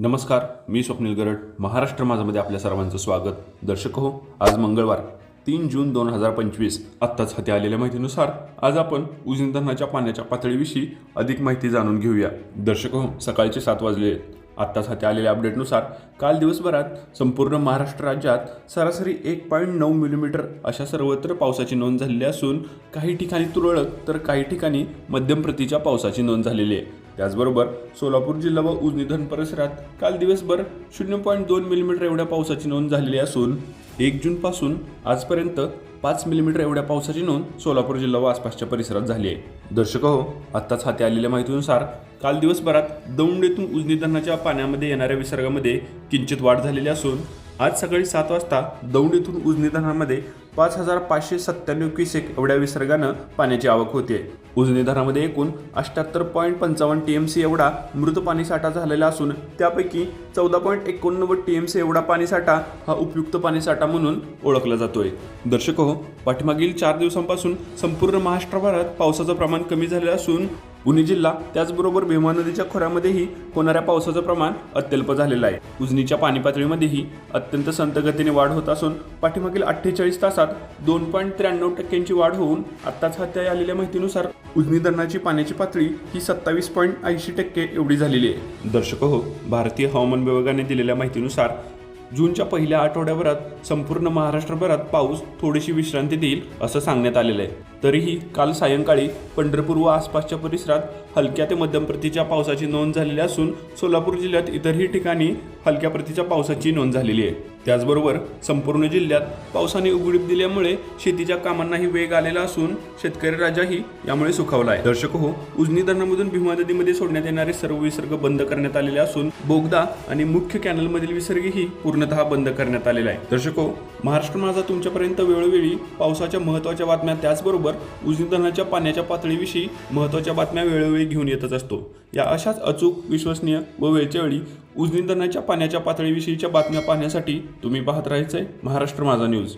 नमस्कार मी स्वप्नील गरड. महाराष्ट्र माझामध्ये आपल्या सर्वांचं स्वागत. दर्शक हो आज मंगळवार तीन जून दोन हजार पंचवीस. आत्ताच हाती आलेल्या माहितीनुसार आज आपण उजनी धरणाच्या पाण्याच्या पातळीविषयी अधिक माहिती जाणून घेऊया. दर्शक हो सकाळचे सात वाजले. आहेत. आत्ताच हाती आलेल्या अपडेटनुसार काल दिवसभरात संपूर्ण महाराष्ट्र राज्यात सरासरी एक पॉईंट नऊ मिलीमीटर अशा सर्वत्र पावसाची नोंद झालेली असून काही ठिकाणी तुरळक तर काही ठिकाणी मध्यम प्रतीच्या पावसाची नोंद झालेली आहे. त्याचबरोबर सोलापूर जिल्हा व उजनी धरण परिसरात काल दिवसभर शून्य पॉईंट दोन मिलीमीटर एवढ्या पावसाची नोंद झालेली असून एक जूनपासून आजपर्यंत पाच मिलीमीटर एवढ्या पावसाची नोंद सोलापूर जिल्हा व आसपासच्या परिसरात झाली आहे. दर्शक हो आत्ताच हाती आलेल्या माहितीनुसार काल दिवसभरात दौंडेतून उजनी धरणाच्या पाण्यामध्ये येणाऱ्या विसर्गामध्ये किंचित वाढ झालेली असून आज सकाळी सात वाजता दौंड येथून उजनी धरणामध्ये पाच हजार पाचशे सत्त्याण्णव क्युसेक एवढ्या विसर्गानं पाण्याची आवक होते उजनी धरणामध्ये एकूण अष्ट्याहत्तर पॉईंट पंचावन्न टी एम सी एवढा मृत पाणी साठा झालेला असून त्यापैकी चौदा पॉईंट एकोणनव्वद टी एम सी एवढा पाणीसाठा हा उपयुक्त पाणीसाठा म्हणून ओळखला जातोय. दर्शक हो पाठीमागील चार दिवसांपासून संपूर्ण महाराष्ट्रभरात पावसाचं प्रमाण कमी झालेलं असून पुणे जिल्हा त्याचबरोबर भीमा नदीच्या खोऱ्यामध्येही होणाऱ्या पावसाचं प्रमाण अत्यल्प झालेलं आहे. उजनीच्या पाणी पातळीमध्येही अत्यंत संत गतीने वाढ होत असून पाठीमागील अठ्ठेचाळीस तासात दोन पॉईंट त्र्याण्णव टक्क्यांची वाढ होऊन आत्ताच हत्या आलेल्या माहितीनुसार उजनी धरणाची पाण्याची पातळी ही सत्तावीस पॉईंट ऐंशी टक्के एवढी झालेली आहे. दर्शक हो भारतीय हवामान विभागाने दिलेल्या माहितीनुसार जूनच्या पहिल्या आठवड्याभरात संपूर्ण महाराष्ट्रभरात पाऊस थोडीशी विश्रांती देईल असं सांगण्यात आलेलं आहे. तरीही काल सायंकाळी पंढरपूर व आसपासच्या परिसरात हलक्या ते मध्यम प्रतीच्या पावसाची नोंद झालेली असून सोलापूर जिल्ह्यात इतरही ठिकाणी हलक्या प्रतीच्या पावसाची नोंद झालेली आहे. त्याचबरोबर संपूर्ण जिल्ह्यात पावसाने उघडीप दिल्यामुळे शेतीच्या कामांनाही वेग आलेला असून शेतकरी राजाही यामुळे सुखावला आहे. दर्शक हो उजनी धरणामधून भीमा नदीमध्ये सोडण्यात येणारे सर्व विसर्ग बंद करण्यात आलेले असून बोगदा आणि मुख्य कॅनलमधील विसर्गही पूर्णतः बंद करण्यात आलेला आहे. दर्शक हो महाराष्ट्र माझा तुमच्यापर्यंत वेळोवेळी पावसाच्या महत्त्वाच्या बातम्या त्याचबरोबर उजनी धरणाच्या पाण्याच्या पातळीविषयी महत्त्वाच्या बातम्या वेळोवेळी घेऊन येतच असतो. या अशाच अचूक विश्वसनीय व वेळच्या वेळी उजनी धरणाच्या पाण्याच्या पातळीविषयीच्या बातम्या पाहण्यासाठी तुम्ही पाहत राहायचंय महाराष्ट्र माझा न्यूज.